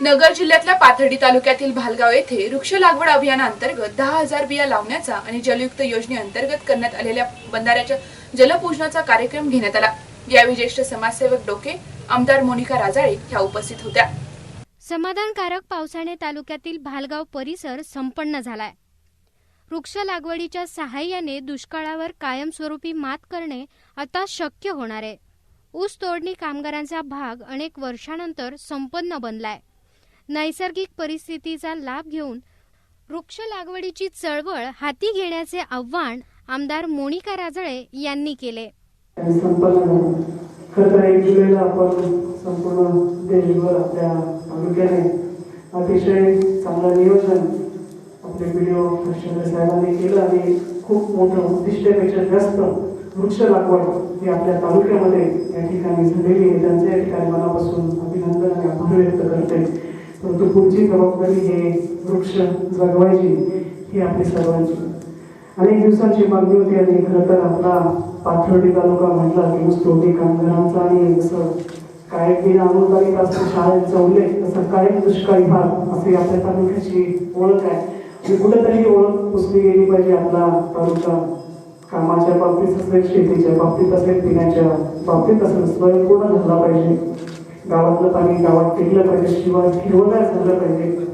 नगर जिल्ह्यातल्या पाथर्डी तालुक्यातील भालगाव येथे वृक्ष लागवड अभियानाअंतर्गत दहा हजार बिया लावण्याचा आणि जलयुक्त योजनेअंतर्गत करण्यात आलेल्या बंधाऱ्याच्या जलपूजनाचा कार्यक्रम घेण्यात आला. यावेळी ज्येष्ठ समाजसेवक डोके आमदार मोनिका राजाळे ह्या उपस्थित होत्या. समाधानकारक पावसाने तालुक्यातील भालगाव परिसर संपन्न झालाय. वृक्ष लागवडीच्या सहाय्याने दुष्काळावर कायमस्वरूपी मात करणे आता शक्य होणार आहे. ऊस तोडणी कामगारांचा भाग अनेक वर्षानंतर संपन्न बनलाय. नैसर्गिक परिस्थितीचा लाभ घेऊन वृक्ष लागवडीची चळवळ हाती घेण्याचे आव्हान आमदार मोनिका राजळे यांनी केले. खरं एक जुलैला आपण संपूर्ण देशभर आपल्या तालुक्याने अतिशय चांगलं नियोजन आपले व्हिडिओ हर्षवर्धन साहेबांनी केलं आणि खूप मोठं उद्दिष्टापेक्षा जास्त वृक्ष लागवड ही आपल्या तालुक्यामध्ये या ठिकाणी झालेली आहे. त्यांचं या ठिकाणी मनापासून अभिनंदन आणि आभार व्यक्त करते परंतु पुढची जबाबदारी हे वृक्ष जगवायची ही आपली सर्वांची. अनेक दिवसांची मागणी होती आणि खरं तर आपला पाथर्डी तालुका म्हटला की ऊसतोडी कामगारांचा आणि जसं काय बिना अनुदानित असतो शाळेचा उल्लेख तसं काय दुष्काळी भाग अशी आपल्या तालुक्याची ओळख आहे. म्हणजे आणि कुठेतरी ओळख पुसली गेली पाहिजे आपला तालुका. कामाच्या बाबतीत असेल शेतीच्या बाबतीत असेल पिण्याच्या बाबतीत असेल स्वयंपूर्ण झाला पाहिजे. गावातलं पाणी गावात टिकलं पाहिजे किंवा हिरवगार झालं पाहिजे.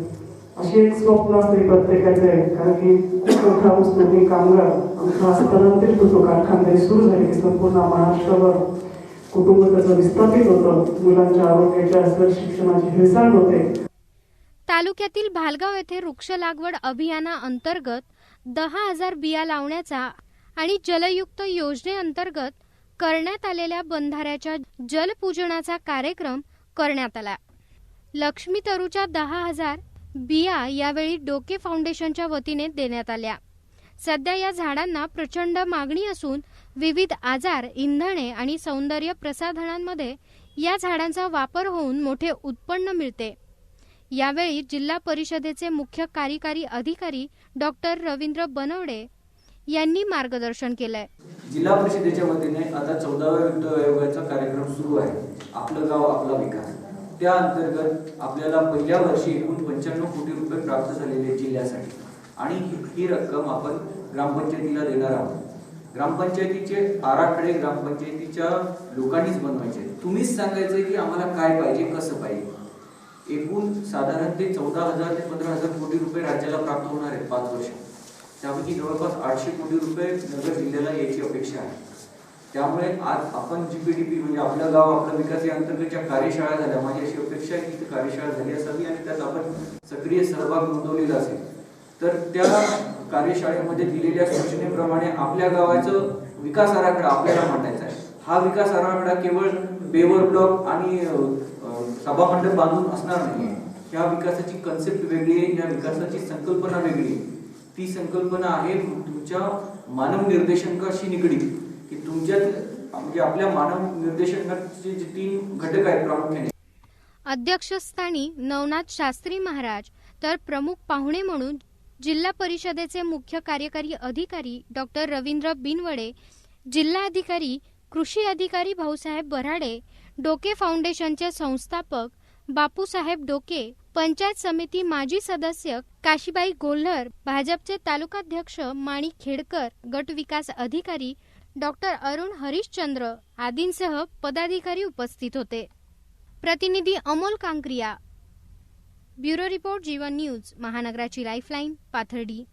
अशी एक स्वप्न असते प्रत्येकाचं आहे. कारण की खूप मोठा ऊसतोडणी कामगार. आमचा स्थलांतरित होतो कारखानदारी सुरू झाली की संपूर्ण महाराष्ट्रभर कुटुंब त्याचं विस्थापित होतं मुलांच्या आरोग्याच्या असं शिक्षणाची हेळसांड होते. तालुक्यातील भालगाव येथे वृक्ष लागवड अभियाना अंतर्गत दहा हजार बिया लावण्याचा आणि जलयुक्त योजनेअंतर्गत करण्यात आलेल्या बंधाऱ्याच्या जलपूजनाचा कार्यक्रम करण्यात आला. लक्ष्मी तरूच्या दहा हजार बिया यावेळी डोके फाउंडेशनच्या वतीने देण्यात आल्या. सध्या या झाडांना प्रचंड मागणी असून विविध आजार इंधने आणि सौंदर्य प्रसाधनांमध्ये या झाडांचा वापर होऊन मोठे उत्पन्न मिळते. यावेळी जिल्हा परिषदेचे मुख्य कार्यकारी अधिकारी डॉक्टर रवींद्र बनवडे यांनी मार्गदर्शन केलंय. जिल्हा परिषदेच्या वतीने आता चौदाव्या वित्त आयोगाचा कार्यक्रम सुरू आहे. आपलं गाव आपला विकास. त्या अंतर्गत आपल्याला पहिल्या वर्षी एकूण पंच्याण्णव कोटी रुपये प्राप्त झालेले जिल्ह्यासाठी. आणि ही- रक्कम आपण ग्रामपंचायतीला देणार आहोत. ग्रामपंचायतीचे आराखडे ग्रामपंचायतीच्या लोकांनीच बनवायचे तुम्हीच सांगायचे की आम्हाला काय पाहिजे कसं पाहिजे. एकूण साधारण ते चौदा हजार ते पंधरा हजार कोटी रुपये राज्याला प्राप्त होणार आहेत पाच वर्ष त्यापैकी जवळपास आठशे कोटी रुपये नगर जिल्ह्याला याची अपेक्षा आहे. त्यामुळे आज आपण जीपीडीपी म्हणजे आपलं गाव आपला विकास या अंतर्गत ज्या कार्यशाळा झाल्या. माझी अशी अपेक्षा आहे की ती कार्यशाळा झाली असावी आणि त्यात आपण सक्रिय सहभाग नोंदवलेला असेल. तर त्या कार्यशाळेमध्ये दिलेल्या सूचनेप्रमाणे आपल्या गावाचं विकास आराखडा आपल्याला मांडायचा आहे. हा विकास आराखडा केवळ बेवर ब्लॉक आणि सभामंडप बांधून असणार नाही. ह्या विकासाची कन्सेप्ट वेगळी आहे या विकासाची संकल्पना वेगळी आहे. ती संकल्पना आहे तुमच्या मानव निर्देशांकाशी निगडीत की तुमच्यात म्हणजे आपल्या मानव निर्देशांकाचे जे तीन घटक आहेत प्रामुख्याने. अध्यक्षस्थानी नवनाथ शास्त्री महाराज तर प्रमुख पाहुणे म्हणून जिल्हा परिषदेचे मुख्य कार्यकारी अधिकारी डॉक्टर रवींद्र बिनवडे जिल्हा अधिकारी कृषी अधिकारी भाऊसाहेब बराडे डोके फाउंडेशनचे संस्थापक बापूसाहेब डोके पंचायत समिती माजी सदस्य काशीबाई गोल्हर भाजपचे तालुकाध्यक्ष माणिक खेडकर गट विकास अधिकारी डॉक्टर अरुण हरिश्चंद्र आदींसह पदाधिकारी उपस्थित होते. प्रतिनिधी Amol Kankriya. Bureau report Jeevan news महानगराची lifeline Pathardi.